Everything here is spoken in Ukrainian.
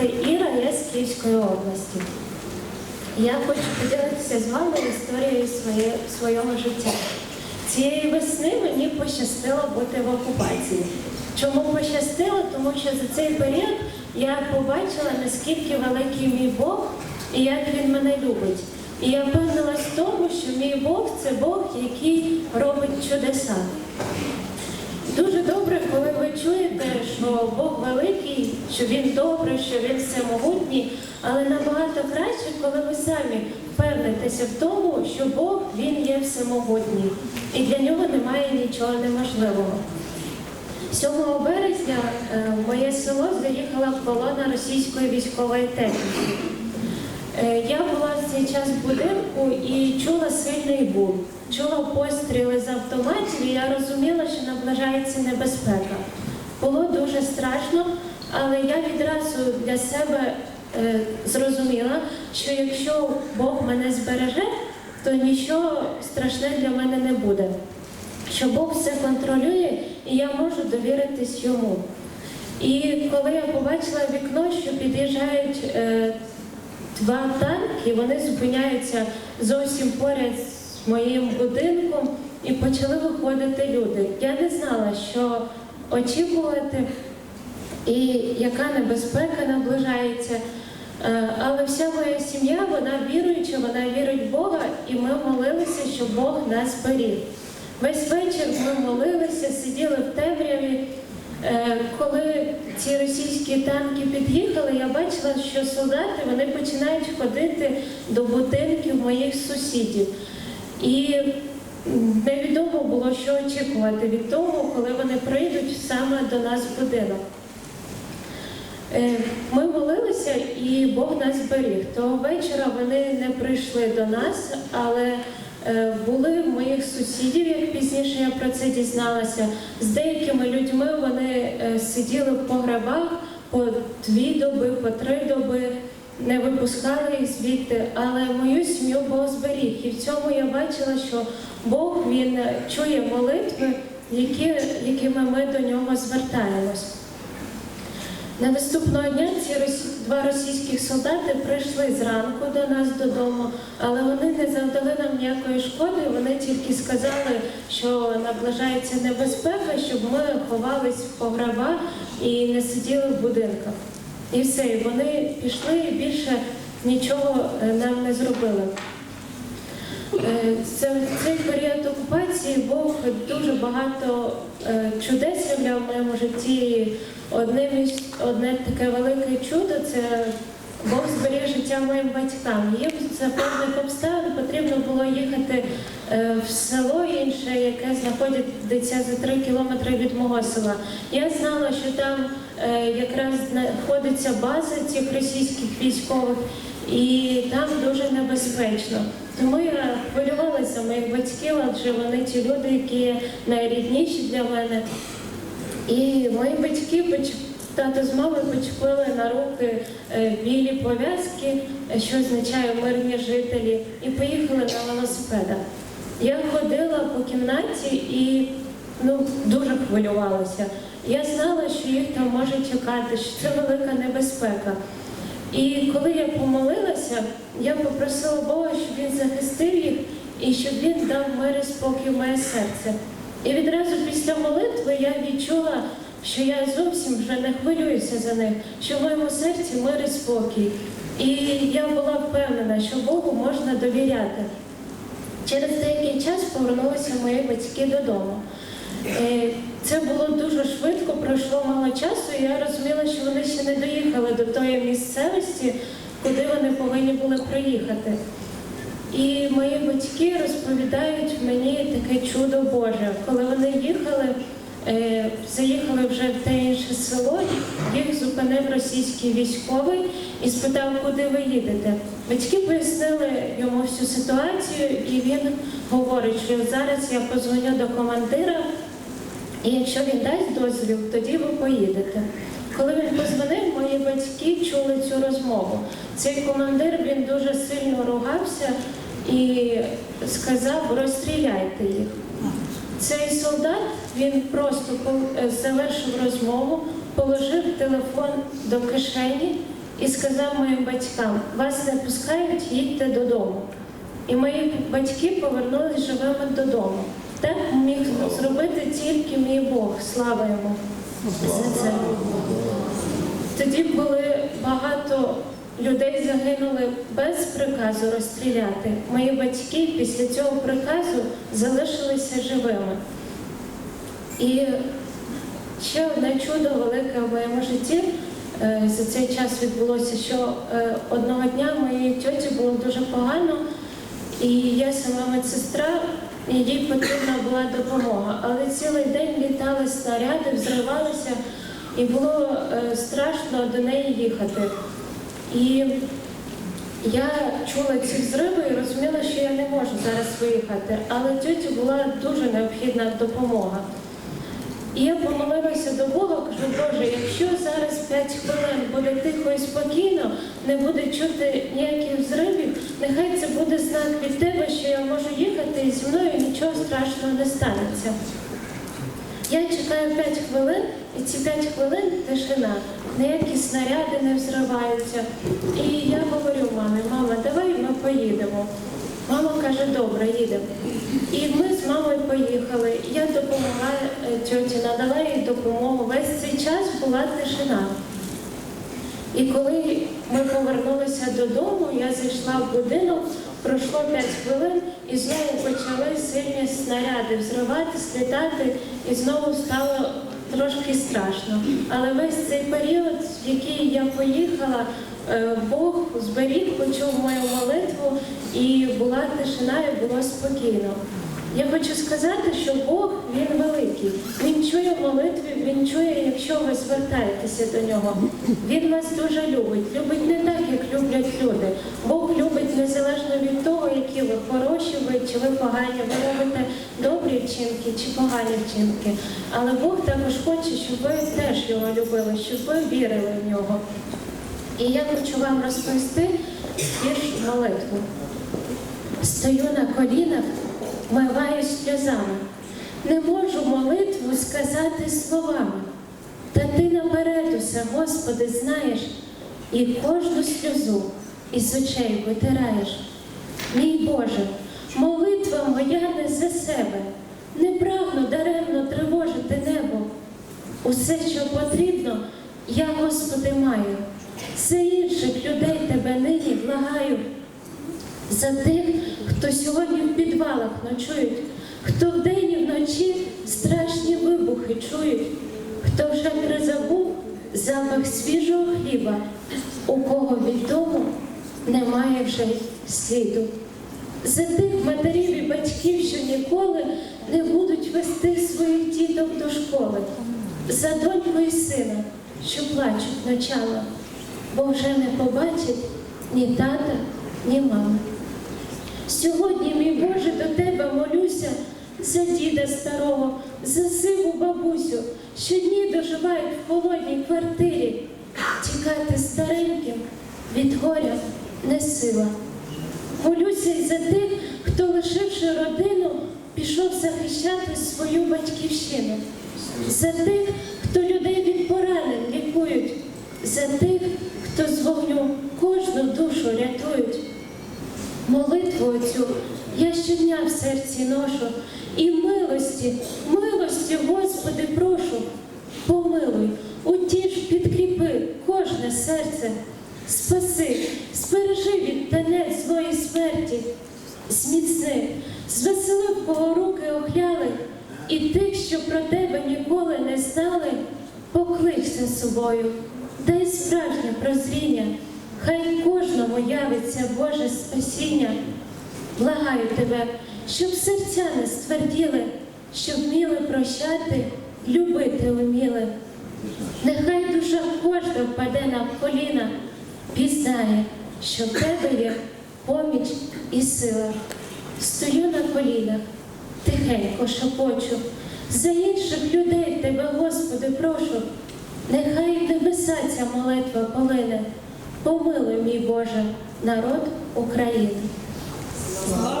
звати Іра, я з Київської області. Я хочу поділитися з вами історією своє, свого життя. Цієї весни мені пощастило бути в окупації. Чому пощастило? Тому що за цей період я побачила, наскільки великий мій Бог і як він мене любить. І я впевнилась в тому, що мій Бог це Бог, який робить чудеса. Дуже добре, коли ви чуєте, що Бог великий, що Він добрий, що Він всемогутній, але набагато краще, коли ви самі впевнитеся в тому, що Бог Він є всемогутній, і для нього немає нічого неможливого. 7 березня е, в моє село заїхала колона російської військової техніки. Е, Я була в цей час в будинку і чула сильний бум. Чула постріли з автоматів, і я розуміла, що наближається небезпека. Було дуже страшно, але я відразу для себе е, зрозуміла, що якщо Бог мене збереже, то нічого страшне для мене не буде. Що Бог все контролює, і я можу довіритись йому. І коли я побачила вікно, що під'їжджають е, два танки, вони зупиняються зовсім поряд з моїм будинком і почали виходити люди. Я не знала, що очікувати і яка небезпека наближається. Е, Але вся моя сім'я, вона віруюча, вона вірить в Бога, і ми молилися, щоб Бог нас беріг. Весь вечір ми молилися, сиділи в темряві. Е, Коли ці російські танки під'їхали, я бачила, що солдати вони починають ходити до будинків моїх сусідів. І невідомо було, що очікувати від того, коли вони прийдуть саме до нас в будинок. Е, Ми молилися, і Бог нас зберіг. Того вечора вони не прийшли до нас, але були в моїх сусідів, як пізніше я про це дізналася. З деякими людьми вони е, сиділи в погребах по дві доби, по три доби, не випускали їх звідти. Але мою сім'ю Бог зберіг. І в цьому я бачила, що Бог він е, чує молитви, які, якими ми до нього звертаємось. На наступного дня ці два російських солдати прийшли зранку до нас додому, але вони не завдали нам ніякої шкоди. Вони тільки сказали, що наближається небезпека, щоб ми ховались в погребах і не сиділи в будинках. І все, вони пішли і більше нічого е, нам не зробили. Е, Це цей період окупації Бог дуже багато е, чудес являв в моєму житті. Із одне таке велике чудо це Бог зберіг життя моїм батькам. Їм за певних обставин потрібно було їхати е, в село інше, яке знаходиться за три кілометри від мого села. Я знала, що там е, якраз знаходиться база цих російських військових, і там дуже небезпечно. Тому я хвилювалася моїх батьків, адже вони ті люди, які найрідніші для мене. І мої батьки тато з мамою почепили на руки е, білі пов'язки, що означає мирні жителі, і поїхали на велосипедах. Я ходила по кімнаті і ну, дуже хвилювалася. Я знала, що їх там може чекати, що це велика небезпека. І коли я помолилася, я попросила Бога, щоб він захистив їх і щоб він дав мир і спокій в моє серце. І відразу після молитви я відчула, що я зовсім вже не хвилююся за них, що в моєму серці мир і спокій. І я була впевнена, що Богу можна довіряти. Через деякий час повернулися мої батьки додому. Це було дуже швидко, пройшло мало часу, і я розуміла, що вони ще не доїхали до тої місцевості, куди вони повинні були приїхати. І мої батьки розповідають мені таке чудо Боже. Коли вони їхали, е, заїхали вже в те інше село, їх зупинив російський військовий і спитав, куди ви їдете. Батьки пояснили йому всю ситуацію, і він говорить, що зараз я позвоню до командира, і якщо він дасть дозвіл, тоді ви поїдете. Коли він позвонив, мої батьки чули цю розмову. Цей командир він дуже сильно ругався і сказав, розстріляйте їх. Цей солдат він просто е, завершив розмову, положив телефон до кишені і сказав моїм батькам: вас не пускають, їдьте додому. І мої батьки повернулись живими додому. Так міг зробити тільки мій Бог. Слава йому за це. Тоді були багато людей загинули без приказу розстріляти. Мої батьки після цього приказу залишилися живими. І ще одне чудо велике в моєму житті е, за цей час відбулося, що е, одного дня моїй тьоті було дуже погано, і я сама медсестра, їй потрібна була допомога. Але цілий день літали снаряди, взривалися, і було е, страшно до неї їхати. І я чула ці взриви і розуміла, що я не можу зараз виїхати, але тьоті була дуже необхідна допомога. І я помолилася до Бога, кажу, Боже, якщо зараз 5 хвилин буде тихо і спокійно, не буде чути ніяких взривів, нехай це буде знак від тебе, що я можу їхати і зі мною нічого страшного не станеться. Я чекаю 5 хвилин, і ці 5 хвилин тишина, ніякі снаряди не взриваються. І я говорю мамі, мама, давай ми поїдемо. Мама каже, добре, їдемо. І ми з мамою поїхали. Я допомогла е, тьоті, надала їй допомогу. Весь цей час була тишина. І коли ми повернулися додому, я зайшла в будинок, пройшло 5 хвилин і знову почали сильні снаряди взриватись, літати, і знову стало трошки страшно. Але весь цей період, який я поїхала, е, Бог зберіг, почув мою молитву, і була тишина, і було спокійно. Я хочу сказати, що Бог він великий. Він чує молитви, він чує, якщо ви звертаєтеся до нього. Він вас дуже любить. Любить не так, як люблять люди. Бог любить незалежно від того, які ви хороші ви чи ви погані. Ви робите добрі вчинки чи погані вчинки. Але Бог також хоче, щоб ви теж його любили, щоб ви вірили в нього. І я хочу вам розповісти вірш молитву. Стою на колінах, вмиваюсь сльозами. Не можу молитву сказати словами. Та ти наперед усе, Господи, знаєш, і кожну сльозу із очей витираєш. Мій Боже, молитва моя не за себе, не прагну даремно тривожити небо. Усе, що потрібно, я, Господи, маю. За інших людей тебе нині благаю. За тих, хто сьогодні в підвалах ночують, хто вдень і вночі страшні вибухи чують, хто вже призабув запах свіжого хліба, у кого від дому немає вже сліду. За тих матерів і батьків, що ніколи не будуть вести своїх діток до школи, за доньку і сина, що плачуть ночами, бо вже не побачать ні тата, ні мами. Сьогодні, мій Боже, до тебе молюся за діда старого, за сиву бабусю, що дні доживають в холодній квартирі. Тікати стареньким від горя не сила. Молюся й за тих, хто, лишивши родину, пішов захищати свою батьківщину, за тих, хто людей від поранень лікують, за тих, хто з вогню кожну душу рятують. Молитву цю я щодня в серці ношу, і милості, милості, Господи, прошу, помилуй, утіш, підкріпи кожне серце, спаси, збережи від танець злої смерті, зміцни, звесели, кого руки охляли, і тих, що про тебе ніколи не знали, поклич за собою, дай справжнє прозріння. Хай кожному явиться Боже спасіння. Благаю тебе, щоб серця не стверділи, щоб вміли прощати, любити уміли. Нехай душа кожна впаде на коліна, пізнає, що в тебе є поміч і сила. Стою на колінах, тихенько шепочу, за інших людей тебе, Господи, прошу, нехай небеса ця молитва полине. Помилуй, мій Боже, народ України. Слава